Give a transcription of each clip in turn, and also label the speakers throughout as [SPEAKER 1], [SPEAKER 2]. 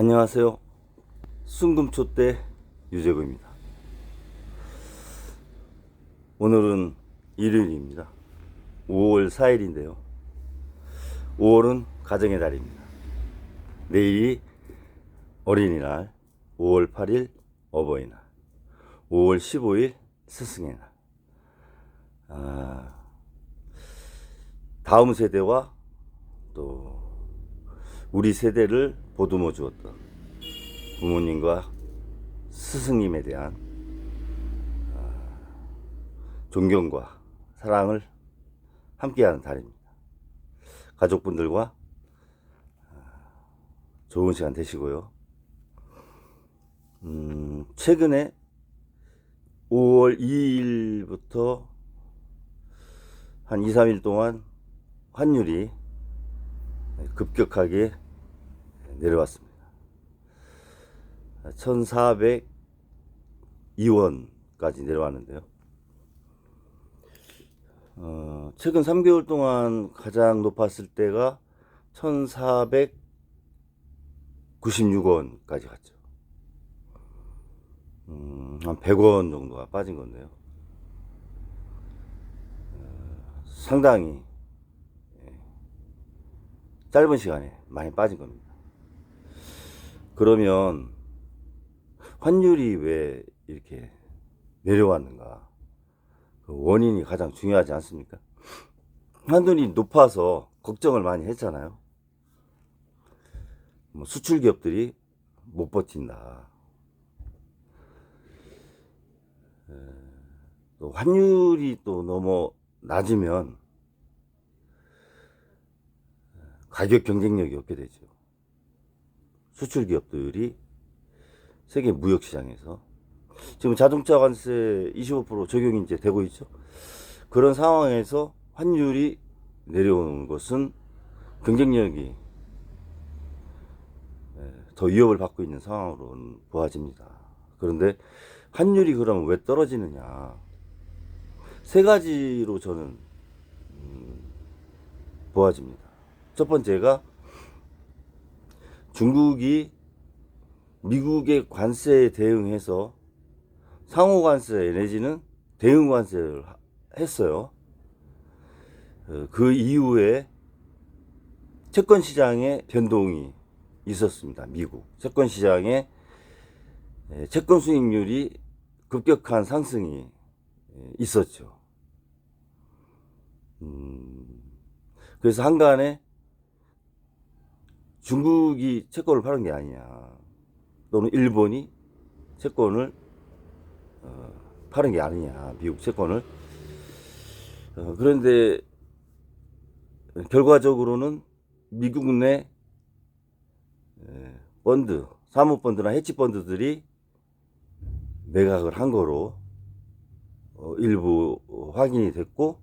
[SPEAKER 1] 안녕하세요. 순금초대 유재구입니다. 오늘은 일요일입니다. 5월 4일인데요. 5월은 가정의 달입니다. 내일이 어린이날, 5월 8일 어버이날, 5월 15일 스승의 날. 아, 다음 세대와 또 우리 세대를 보듬어 주었던 부모님과 스승님에 대한 아, 존경과 사랑을 함께하는 달입니다. 가족분들과 아, 좋은 시간 되시고요. 음, 최근에 5월 2일부터 한 2, 3일 동안 환율이 급격하게 내려왔습니다. 1402원까지 내려왔는데요. 어, 최근 3개월 동안 가장 높았을 때가 1496원까지 갔죠. 음, 한 100원 정도가 빠진 건데요. 어, 상당히 짧은 시간에 많이 빠진 겁니다. 그러면 환율이 왜 이렇게 내려왔는가? 그 원인이 가장 중요하지 않습니까? 환율이 높아서 걱정을 많이 했잖아요. 뭐 수출 기업들이 못 버틴다. 에, 또 환율이 또 너무 낮으면 가격 경쟁력이 없게 되죠. 수출 기업들이 세계 무역 시장에서 지금 자동차 관세 25% 적용이 이제 되고 있죠. 그런 상황에서 환율이 내려오는 것은 경쟁력이 예, 더 위협을 받고 있는 상황으로 보아집니다. 그런데 환율이 그러면 왜 떨어지느냐? 세 가지로 저는 음, 보아집니다. 첫 번째가 중국이 미국의 관세에 대응해서 상호 관세 내지는 대응 관세를 하- 했어요. 어, 그 이후에 채권 시장에 변동이 있었습니다. 미국 채권 시장에 에, 채권 수익률이 급격한 상승이 에, 있었죠. 음, 그래서 한간에 중국이 채권을 파는 게 아니냐. 또는 일본이 채권을 어, 파는 게 아니냐. 미국 채권을. 어, 그런데 결과적으로는 미국 내 에, 펀드, 사모펀드나 헤지펀드들이 매각을 한 거로 어, 일부 확인이 됐고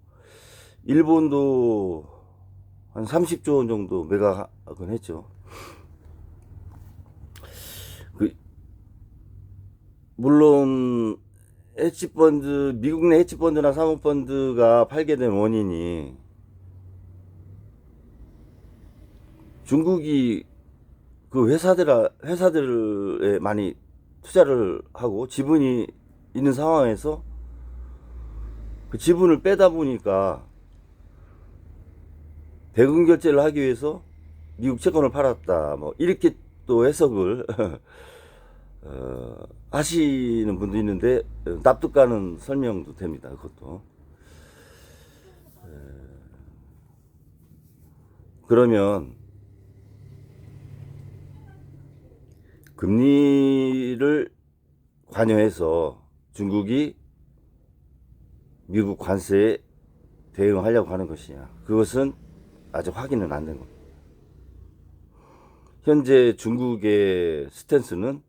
[SPEAKER 1] 일본도 한 30조 원 정도 매각은 했죠. 물론 헤지펀드 미국 내 헤지펀드나 사모펀드가 팔게 된 원인이 중국이 그 회사들 회사들에 많이 투자를 하고 지분이 있는 상황에서 그 지분을 빼다 보니까 대금 결제를 하기 위해서 미국 채권을 팔았다. 뭐 이렇게 또 해석을 어, 하시는 분도 있는데 어, 납득 가는 설명도 됩니다. 그것도. 에, 그러면 금리를 관여해서 중국이 미국 관세에 대응하려고 하는 것이냐. 그것은 아직 확인은 안 된 겁니다. 현재 중국의 스탠스는 에,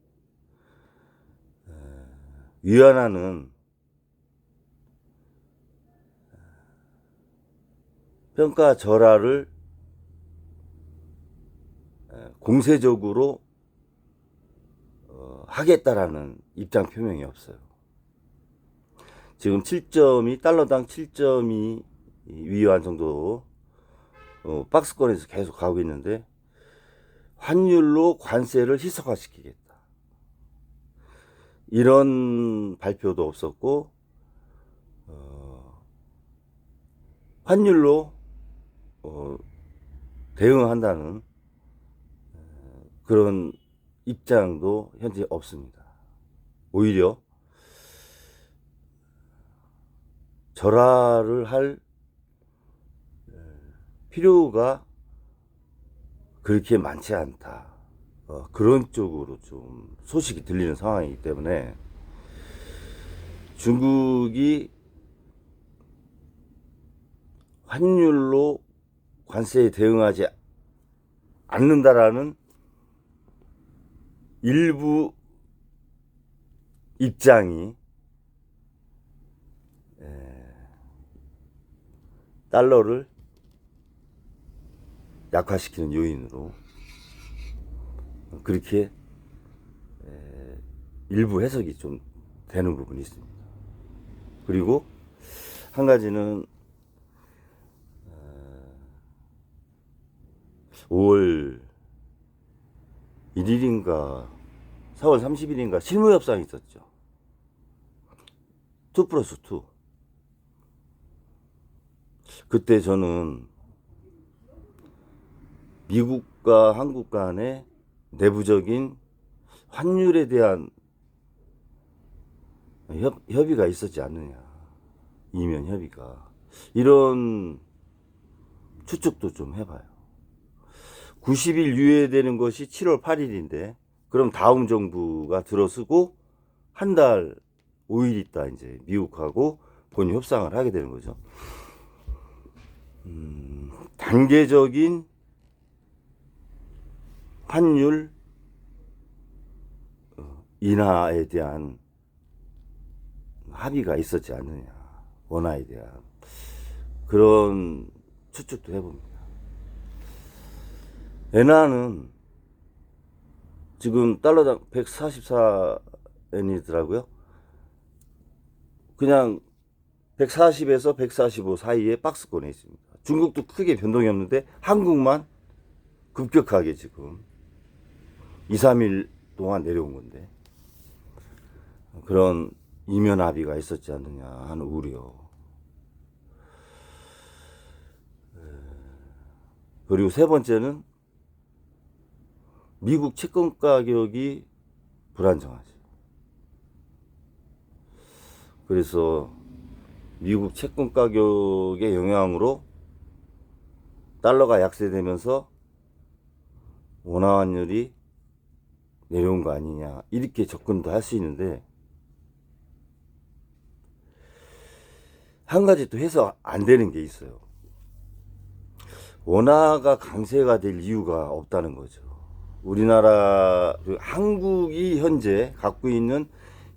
[SPEAKER 1] 위안화는 평가 절하를 에, 공세적으로 어, 하겠다라는 입장 표명이 없어요. 지금 7점이 달러당 7점이 위안 정도 어, 박스권에서 계속 가고 있는데 환율로 관세를 희석화시키겠다. 이런 발표도 없었고, 어, 환율로 어, 대응한다는 어, 그런 입장도 현재 없습니다. 오히려 절하를 할 필요가 그렇게 많지 않다. 어, 그런 쪽으로 좀 소식이 들리는 상황이기 때문에 중국이 환율로 관세에 대응하지 않는다라는 일부 입장이 에, 달러를 약화시키는 요인으로 그렇게 에, 일부 해석이 좀 되는 부분이 있습니다. 그리고 한 가지는 어, 5월 1일인가 4월 30일인가 실무 협상이 있었죠. 2 플러스 2. 그때 저는 미국과 한국 간의 내부적인 환율에 대한 협, 협의가 있었지 않느냐. 이면 협의가. 이런 추측도 좀 해봐요. 90일 유예되는 것이 7월 8일인데, 그럼 다음 정부가 들어서고 한 달 5일 있다 이제 미국하고 본 협상을 하게 되는 거죠. 음, 단계적인 환율 어, 인하에 대한 합의가 있었지 않느냐 원화에 대한 그런 추측도 해봅니다. 엔화는 지금 달러당 144엔이더라고요. 그냥 140에서 145 사이에 박스권에 있습니다. 중국도 크게 변동이 없는데 한국만 급격하게 지금 2, 3일 동안 내려온 건데 그런 이면 합의가 있었지 않느냐 하는 우려. 그리고 세 번째는 미국 채권 가격이 불안정하죠. 그래서 미국 채권 가격의 영향으로 달러가 약세되면서 원화 환율이 내려온 거 아니냐 이렇게 접근도 할 수 있는데 한 가지 또 해서 안 되는 게 있어요. 원화가 강세가 될 이유가 없다는 거죠. 우리나라 그 한국이 현재 갖고 있는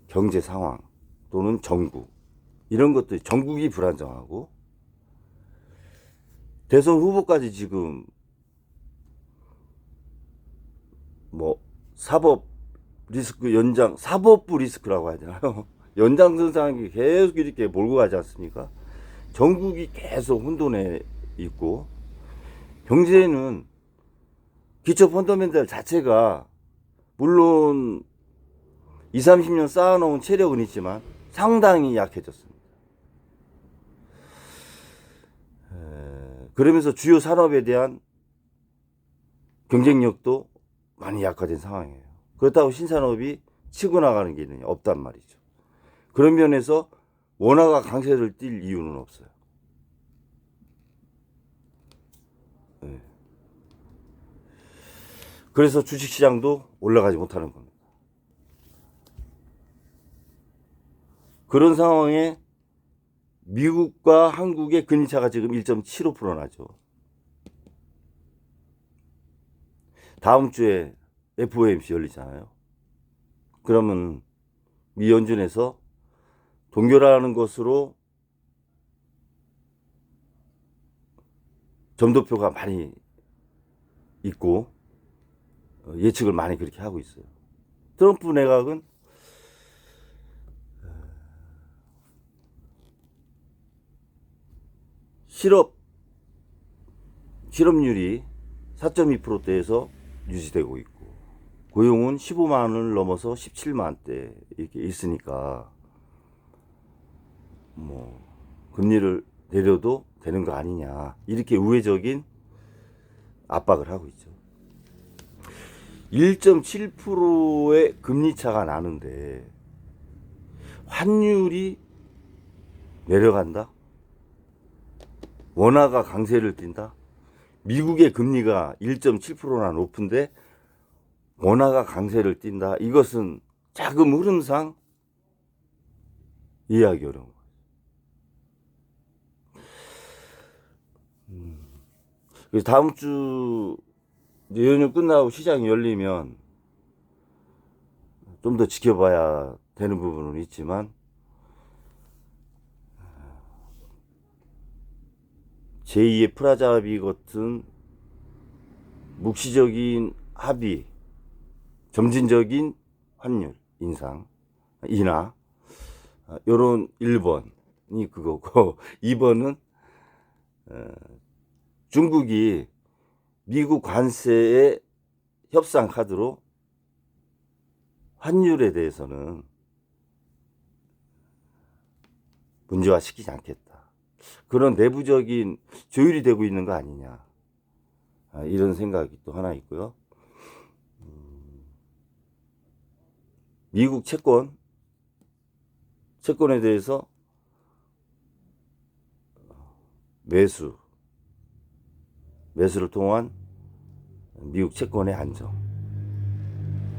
[SPEAKER 1] 경제 상황 또는 정국 이런 것들 정국이 불안정하고 대선 후보까지 지금 뭐 사법 리스크 연장 사법부 리스크라고 하잖아요. 연장선상이 계속 이렇게 몰고 가지 않습니까? 전국이 계속 혼돈에 있고 경제는 기초 펀더멘탈 자체가 물론 2, 30년 쌓아놓은 체력은 있지만 상당히 약해졌습니다. 에, 그러면서 주요 산업에 대한 경쟁력도 많이 약화된 상황이에요. 그렇다고 신산업이 치고 나가는 게 있느냐? 없단 말이죠. 그런 면에서 원화가 강세를 띨 이유는 없어요. 네. 그래서 주식시장도 올라가지 못하는 겁니다. 그런 상황에 미국과 한국의 금리차가 지금 1.75% 나죠. 다음 주에 FOMC 열리잖아요. 그러면 미 연준에서 동결하는 것으로 점도표가 많이 있고 어, 예측을 많이 그렇게 하고 있어요. 트럼프 내각은 실업 실업률이 4.2%대에서 유지되고 있고 고용은 15만 원을 넘어서 17만 대 이렇게 있으니까 뭐 금리를 내려도 되는 거 아니냐 이렇게 우회적인 압박을 하고 있죠. 1.7%의 금리 차가 나는데 환율이 내려간다? 원화가 강세를 띈다? 미국의 금리가 1.7%나 높은데 원화가 강세를 띈다? 이것은 자금 흐름상 이해하기 어려운 거예요. 음. 그래서 다음 주 연휴 끝나고 시장이 열리면 좀 더 지켜봐야 되는 부분은 있지만 제2의 프라자비 같은 묵시적인 합의, 점진적인 환율 인상, 인하, 요런 1번이 그거고 2번은 어, 중국이 미국 관세의 협상 카드로 환율에 대해서는 문제화 시키지 않겠다. 그런 내부적인 조율이 되고 있는 거 아니냐. 아, 이런 생각이 또 하나 있고요. 음, 미국 채권, 채권에 대해서 매수, 매수를 통한 미국 채권의 안정.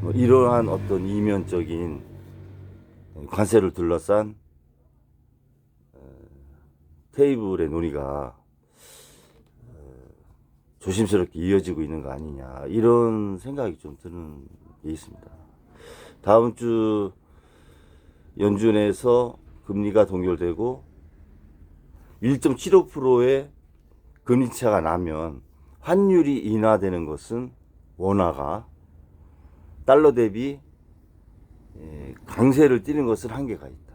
[SPEAKER 1] 뭐 이러한 어떤 이면적인 관세를 둘러싼 어, 테이블의 논의가 어, 조심스럽게 이어지고 있는 거 아니냐 이런 생각이 좀 드는 게 있습니다. 다음 주 연준에서 금리가 동결되고 1.75%의 금리 차가 나면 환율이 인하되는 것은 원화가 달러 대비 예, 강세를 띠는 것은 한계가 있다.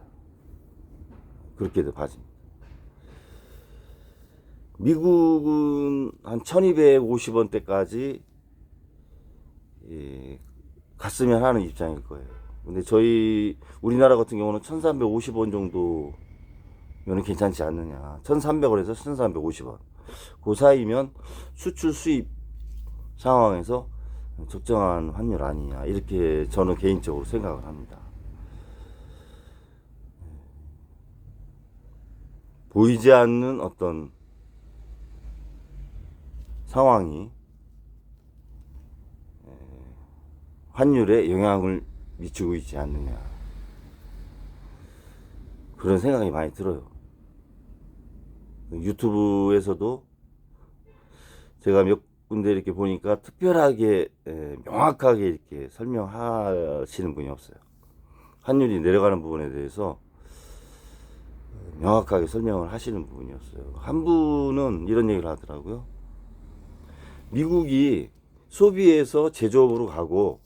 [SPEAKER 1] 그렇게도 봐집니다. 미국은 한 1250원대까지 예, 갔으면 하는 입장일 거예요. 근데 저희 우리나라 같은 경우는 1350원 정도면 괜찮지 않느냐. 1300원에서 1350원. 그 사이면 수출 수입 상황에서 적정한 환율 아니냐 이렇게 저는 개인적으로 생각을 합니다. 보이지 않는 어떤 상황이 환율에 영향을 미치고 있지 않느냐 그런 생각이 많이 들어요. 유튜브에서도 제가 몇 군데 이렇게 보니까 특별하게 에, 명확하게 이렇게 설명하시는 분이 없어요. 환율이 내려가는 부분에 대해서 명확하게 설명을 하시는 부분이 없어요. 한 분은 이런 얘기를 하더라고요. 미국이 소비에서 제조업으로 가고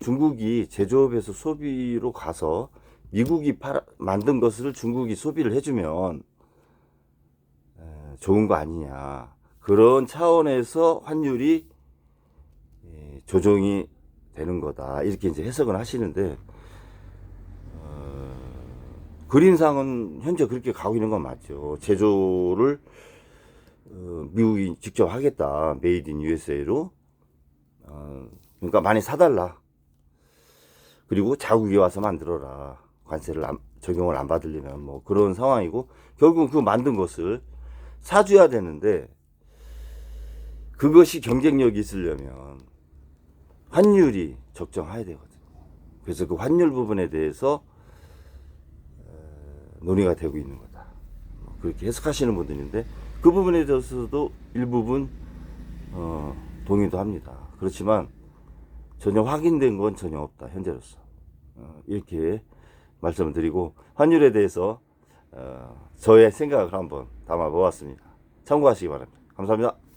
[SPEAKER 1] 중국이 제조업에서 소비로 가서 미국이 팔아, 만든 것을 중국이 소비를 해주면 에, 좋은 거 아니냐. 그런 차원에서 환율이 예, 조정이 되는 거다. 이렇게 이제 해석을 하시는데, 어, 그림상은 현재 그렇게 가고 있는 건 맞죠. 제조를 어, 미국이 직접 하겠다. 메이드 인 USA로. 어, 그러니까 많이 사달라. 그리고 자국이 와서 만들어라. 관세를 안, 적용을 안 받으려면 뭐 그런 상황이고, 결국은 그 만든 것을 사줘야 되는데, 그것이 경쟁력이 있으려면 환율이 적정해야 되거든요. 그래서 그 환율 부분에 대해서 어, 논의가 되고 있는 거다. 뭐 그렇게 해석하시는 분들인데 그 부분에 대해서도 일부분 어, 동의도 합니다. 그렇지만 전혀 확인된 건 전혀 없다. 현재로서 어, 이렇게 말씀을 드리고 환율에 대해서 어, 저의 생각을 한번 담아보았습니다. 참고하시기 바랍니다. 감사합니다.